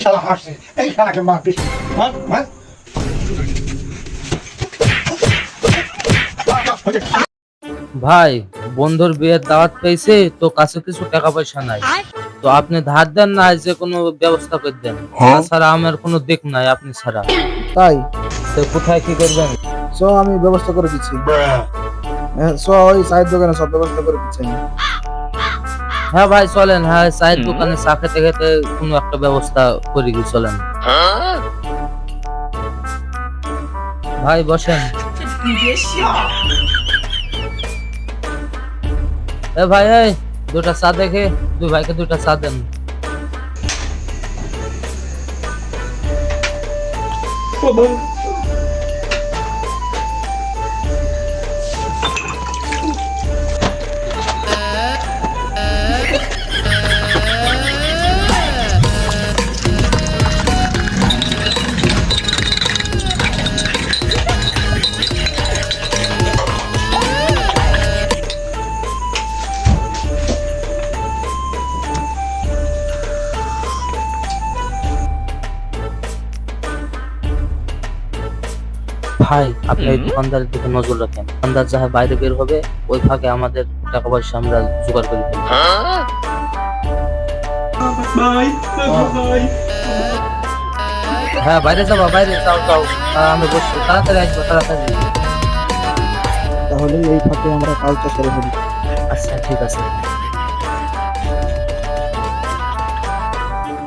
শালা হাসছে এই শালাকে মার মার মার ভাই বন্ধুর বিয়ের দাওয়াত পেয়েছে তো কাছে কিছু টাকা পয়সা নাই। তো আপনি ধার দেন না যে কোনো ব্যবস্থা করে দেন। তাছাড়া আমার কোনো দিক নাই আপনি ছাড়া। তাই? তো কোথায় কি করবেন? চ আমি ব্যবস্থা করে দিচ্ছি। হ্যাঁ, ওই চায়ের দোকানে সব ব্যবস্থা করে দিচ্ছি আমি। হ্যাঁ ভাই চলেন। হ্যাঁ চায়ের দোকানে চা খেতে খেতে কোনো একটা ব্যবস্থা করে কি চলেন। ভাই বসেন। এ ভাই এই দুটা চা দেখে দুই ভাইকে দুটা চা দেন। ভাই আপনি এই দোকানদারের দিকে নজর রাখেন। দোকানদার যাহা বাইরে বের হবে ওই ফাঁকে আমাদের টাকা পয়সা আমরা জোগাড় করে ফেলব হ্যাঁ বাইরে যাব বাইরে যাও যাও। আমরা বসছি। তাড়াতাড়ি আসব তাড়াতাড়ি। তাহলে এই ফাঁকে আমরা কাজটা সেরে ফেলি। আচ্ছা ঠিক আছে।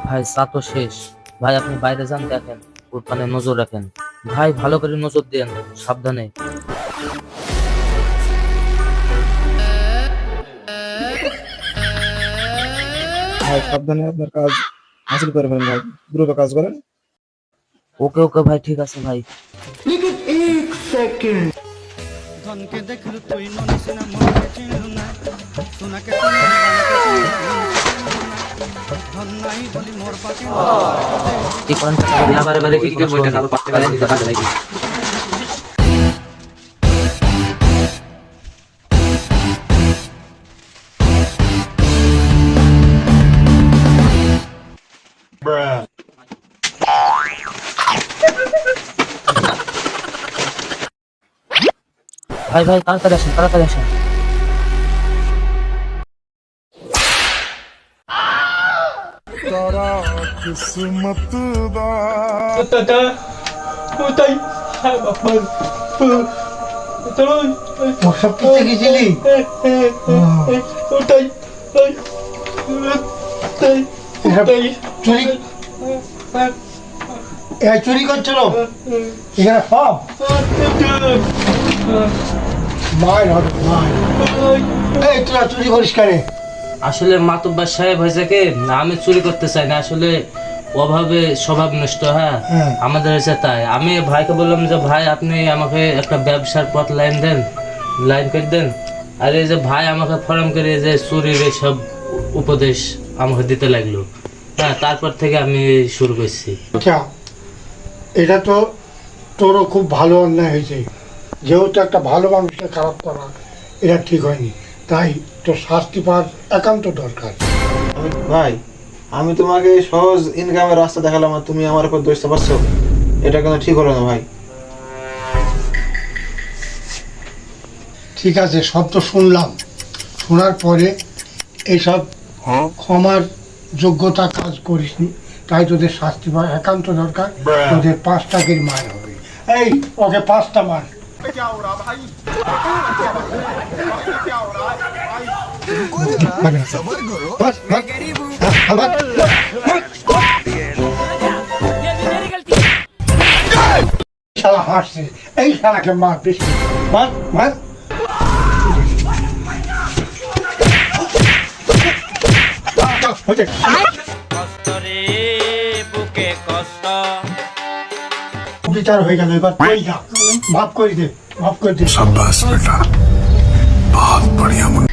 ভাই চা তো শেষ। ভাই আপনি বাইরে যান দেখেন। ওখানে নজর রাখেন। ভাই ভালো করে নজর দেন সাবধানে। ভাই সাবধানে আপনার কাজ হাসিল করে ফেলেন ভাই। দ্রুত কাজ করেন। ওকে ওকে ভাই ঠিক আছে ভাই। ধনকে দেখলু তুই মনে সিনা চিনলু না। সোনাকে তুমি বানাকে চিনলু না। ধন নাই বলি মোর পাশে কি করেন বারে বারে কি করে বইটা কারও পাশে বাইরে দিতে পারে নাকি আসেন ওসব কিনতে গেছিলি চুরি এ চুরি করছিল এখানে সব মায়ের হবে মায়ের এই তোরা চুরি করিস কেন আসলে মাতব্বার সাহেব হয়েছে কি আমি চুরি করতে চাই না আসলে অভাবে স্বভাব নষ্ট হ্যাঁ? হ্যাঁ। আমাদের হয়েছে তাই। আমি ভাইকে বললাম যে ভাই আপনি আমাকে একটা ব্যবসার পথ লাইন দেন লাইন করে দেন। আর এই যে ভাই আমাকে ফরম করে যে চুরির এইসব উপদেশ আমাকে দিতে লাগল। হ্যাঁ তারপর থেকে আমি শুরু করছি। আচ্ছা এটা তো তোরও খুব ভালো অন্যায় হয়েছে। যেহেতু একটা ভালো মানুষকে খারাপ করা এটা ঠিক হয়নি। তাই তোর শাস্তি পাওয়ার একান্ত দরকার। ভাই আমি তোমাকে সহজ ইনকামের রাস্তা দেখালাম আর তুমি আমার উপর দোষ পারছ এটা কিন্তু ঠিক হলো না ভাই। ঠিক আছে সব তো শুনলাম। শোনার পরে এইসব ক্ষমার যোগ্যতা কাজ করিসনি তাই তোদের শাস্তি পাওয়া একান্ত দরকার। তোদের পাঁচ টাকের মার হবে। এই ওকে পাঁচটা মার। এই বিচার হয়ে মাফ করে দে মাফ করে দে সাব্বাস বেটা বহুত বড়িয়া